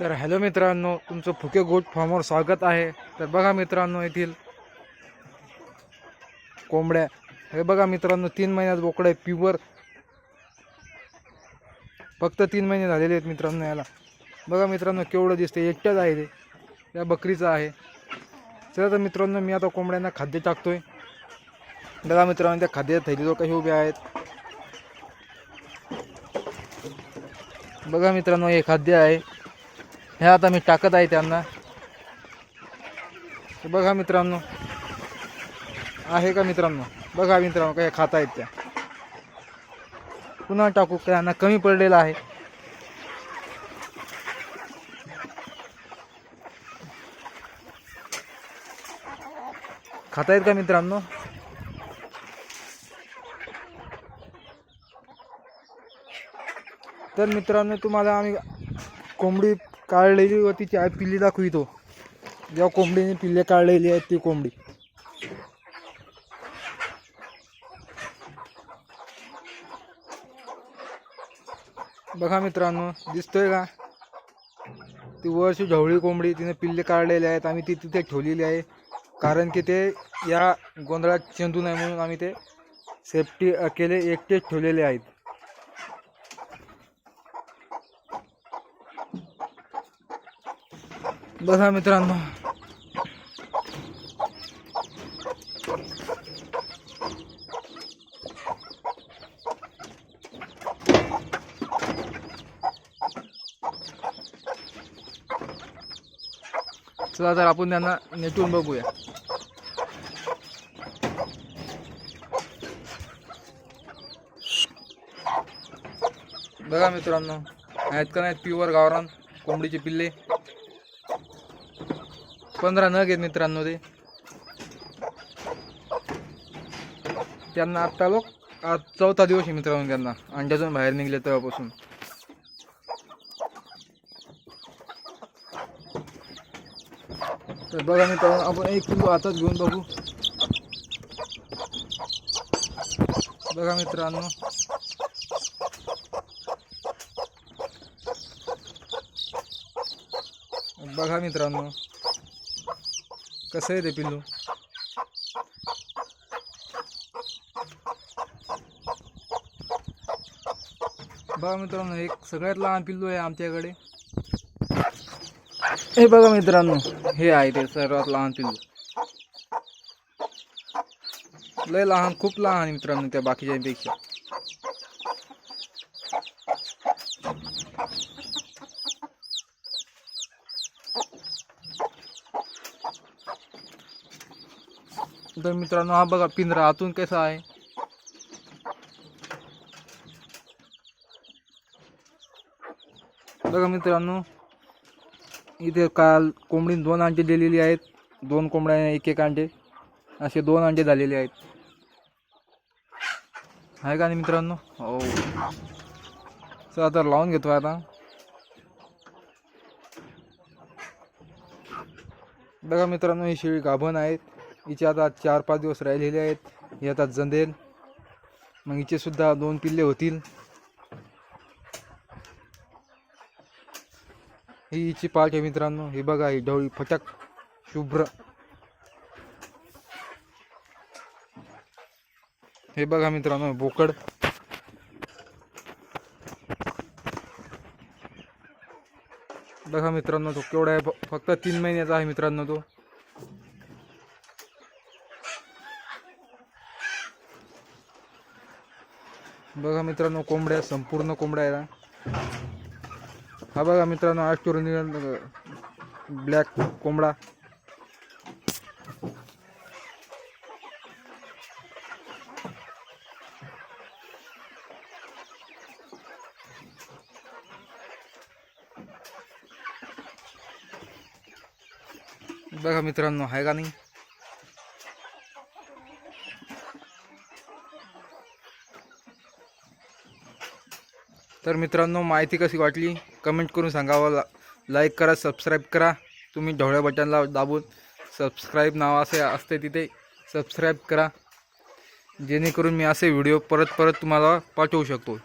तर हॅलो मित्रांनो तुमचं फुके गोट फार्मवर स्वागत आहे. तर बघा मित्रांनो येथील कोंबड्या. हे बघा मित्रांनो तीन महिन्यात बोकडं आहे प्युअर फक्त तीन महिने झालेले आहेत मित्रांनो याला. बघा मित्रांनो केवढं दिसतं एकट्याच आहे ते. या बकरीचं आहे. चला तर मित्रांनो मी आता कोंबड्यांना खाद्य टाकतोय. बघा मित्रांनो त्या खाद्याच्या थैलीजवळ काही उभे आहेत. बघा मित्रांनो हे खाद्य आहे. हे आता मी टाकत आहे त्यांना. बघा मित्रांनो. आहे का मित्रांनो? बघा मित्रांनो काय खात आहेत त्या. पुन्हा टाकू त्यांना कमी पडलेला आहे. खातायत का मित्रांनो? तर मित्रांनो तुम्हाला आम्ही कोंबडी काढलेली व तिची आई पिल्ली दाखवितो. ज्या कोंबडीने पिल्ले काढलेली आहेत ती कोंबडी. बघा मित्रांनो दिसतोय का? ती वरची ढवळी कोंबडी तिने पिल्ले काढलेले आहेत आम्ही ती तिथे ठेवलेली आहे. कारण की ते या गोंधळात चेंदू नये म्हणून आम्ही ते सेफ्टी केले एकटेच ठेवलेले आहेत. बघा मित्रांनो. चला तर आपण त्यांना नेटून बघूया. बघा मित्रांनो आहेत का नाहीत प्युअर गावरान कोंबडीचे पिल्ले? पंधरा नग आहेत मित्रांनो ते. त्यांना आत्ता लोक आज चौथा दिवस आहे मित्रांनो त्यांना. अंड्यातून बाहेर निघले तेव्हापासून. तर बघा मित्रांनो आपण एक किलो आताच घेऊन बघू. बघा मित्रांनो. बघा मित्रांनो. कसं आहे ते पिल्लू? बघा मित्रांनो एक सगळ्यात लहान पिल्लू आहे आमच्याकडे. हे बघा मित्रांनो. हे आहे ते सर्वात लहान पिल्लू. लय लहान खूप लहान मित्रांनो त्या बाकीच्यांपेक्षा. तर मित्रांनो हा बघा पिंजरा आतून कसा आहे. बघा मित्रांनो इथे काल कोंबडीने दोन अंडे दिलेली आहेत. दोन कोंबड्याने एक एक अंडे. असे दोन अंडे झालेले आहेत. आहे का नाही मित्रांनो? हो. चला आता लावून घेतो आता. बघा मित्रांनो ही शेळी गाभण आहेत. हिचे आता चार पाच दिवस राहिलेले आहेत. ही आता जंदेल. मग हिचे सुद्धा दोन पिल्ले होतील. ही हिची पाठ आहे मित्रांनो. ही बघा ही ढवळी फटक. शुभ्र. हे बघा मित्रांनो बोकड. बघा मित्रांनो तो केवढा आहे. फक्त तीन महिन्याचा आहे मित्रांनो तो. बघा मित्रांनो कोंबड्या संपूर्ण कोंबड्या आहे हा. हा बघा मित्रांनो आष्टोरियन ब्लॅक कोंबडा बघा मित्रांनो आहे का नाही तर मित्रांनो माहिती कशी वाटली? कमेंट करून सांगावं ला लाईक करा सबस्क्राईब करा. तुम्ही ढवळ्या बटनला दाबून सबस्क्राईब नाव असे असते तिथे सबस्क्राईब करा. जेणेकरून मी असे व्हिडिओ परत परत तुम्हाला पाठवू शकतो.